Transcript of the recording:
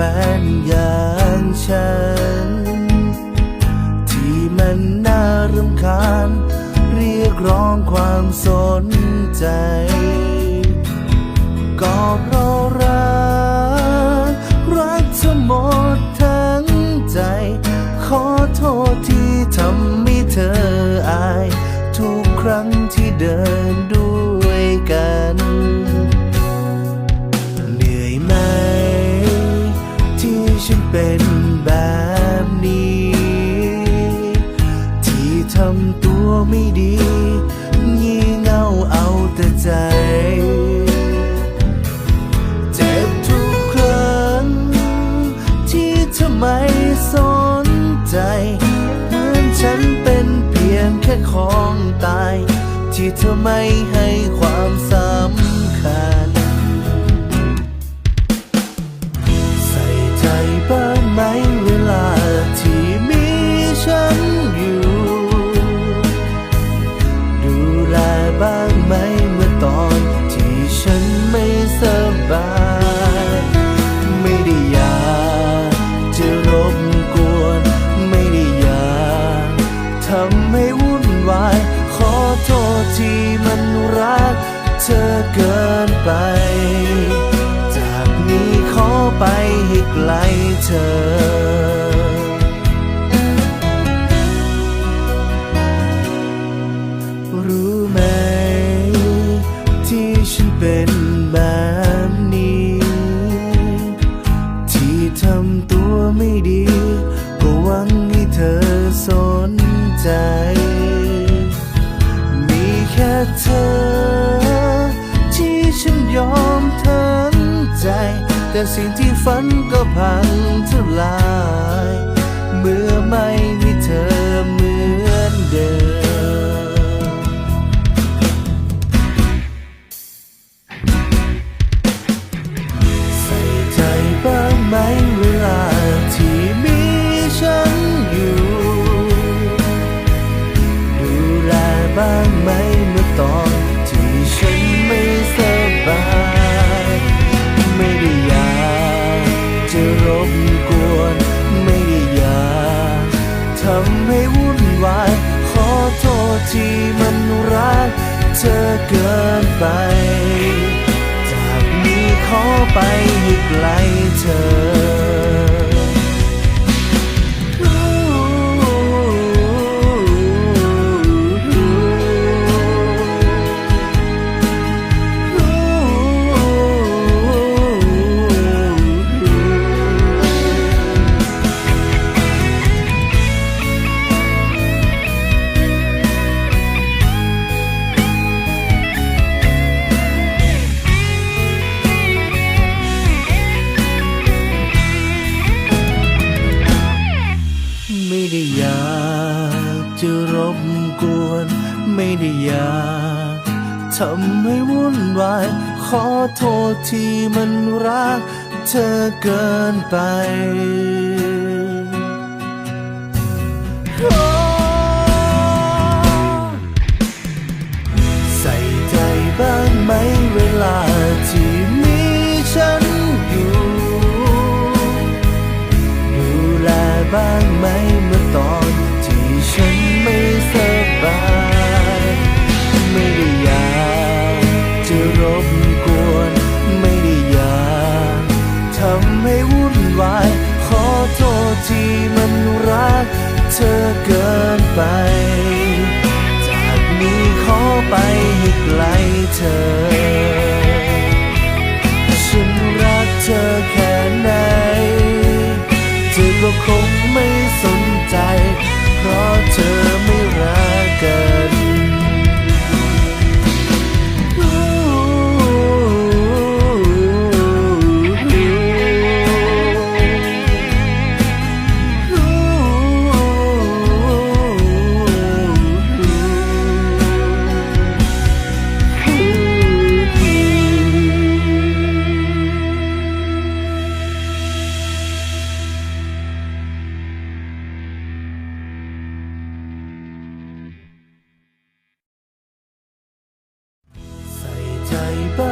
แฟนอย่างฉัน ที่มันน่ารำคาญ เรียกร้องความสนใจ ก็เพราะรัก รักทั้งหมดทั้งใจ ขอโทษที่ทำให้เธออาย ทุกครั้งที่เดินดู เป็นแบบนี้ ที่ทำตัวไม่ดีงี่เง่าเอาแต่ใจเจ็บทุกครั้ง ที่เธอไม่สนใจ เหมือนฉันเป็นเพียงแค่ของตาย ที่เธอไม่ให้ความสำ ไม่ดี ก็หวังให้เธอสนใจ มีแค่เธอ ที่ฉันยอมทั้งใจ แต่สิ่งที่ฝันก็พังทลาย เมื่อไม่มีเธอเหมือนเดิม บกวน ไม่ได้อยากทำให้วุ่นวาย ขอโทษที่มันรักเธอเกินไป ไม่ได้อยากทำให้วุ่นวาย ขอโทษที่มันรักเธอเกินไปใส่ใจบ้างไหมเวลาที่มีฉันอยู่ ดูแลบ้างไหมเมื่อตอนำให้วุ่นวาย ขอโทษที่มันรัก เธอเกินไป จากนี้ขอไปให้ไกลเธอ Bye.